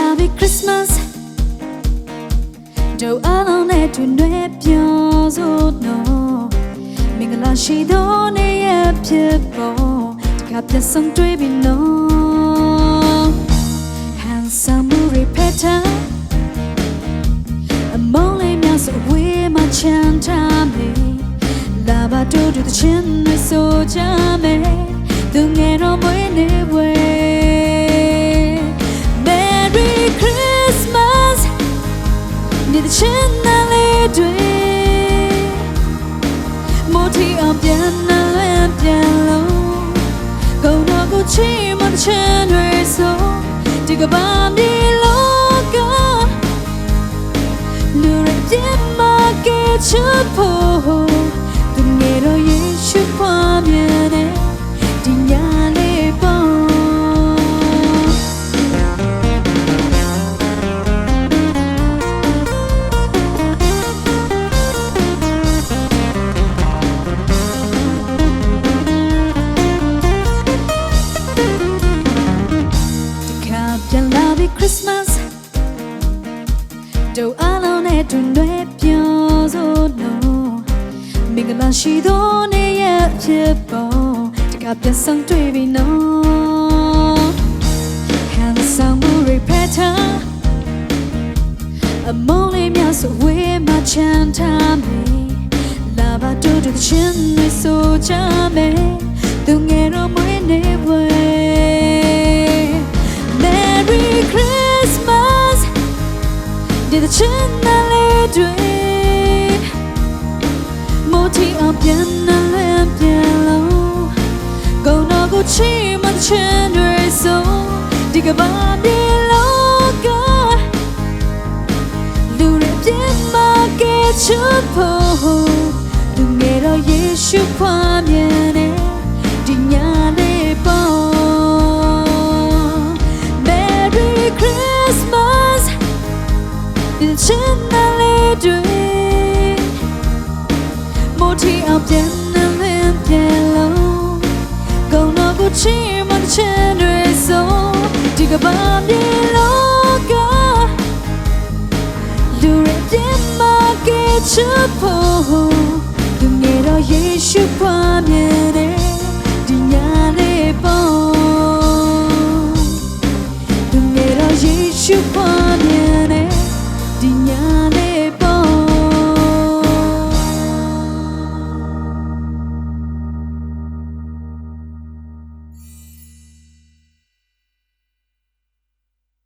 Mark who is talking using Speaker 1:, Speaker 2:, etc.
Speaker 1: Happy Christmas တို့အလုံးနဲ့တွင်တွဲပြောစို့နော်မင်္ဂလာရှိသောနေ့ရက်ဖြစ်ပေါ်တခါပြန်ဆုံတွေ့ပြီနော် Handsome repeater အမောင်းလေးများစွာဝေးမှချမ်းသာမေလာပါတို့တို့ချင်းတွေဆိုကြမယ်သူငယ်တော်မွေးနေပွဲ မို့တီအောင်ပြန်နာလဲပြန်လို့ကုန်းတော်ကိုချီးမွမ်းချင်တွေဆိုဒီကဘာမြေလော တို့အားလုံးနဲ့တူနွယ်ပြောစို့နော်မင်္ဂလာရှိသောနေ့ရက်ဖြစ်ပေါ်တခါပြန်ဆောင်တွေ့ပြီနော် Handsome repeater အမောင်လေးများဆိုဝေးမှချမ်းသာမေလာပါတို့တို့ချင်းတွေဆိုကြမယ် ဒီတဲ့ချင်နာလေးတွေမို့တီအပြန်နာလဲပြန်လို့ကုန်းတော်ကိုချီးမွမ်းချင်တွေဆိုဒီကဘာမြေလောကလူရပြင်းမကဲချဖို့သူငယ်တော်ယေရှုဖွားမြင်တဲ့ ချင်နာလေးတွေမို့တီအောင်ပြန်နေလဲပြန်လို့ကုန်းတော်ကိုချီးမွမ်းချင်တွေဆိုဒီကဘာမြေလောကလူရပြင်းမကဲချဖို့သူငယ်တော်ယေရှုဖွားမြင်တဲ့ဒီညလေးပေါ့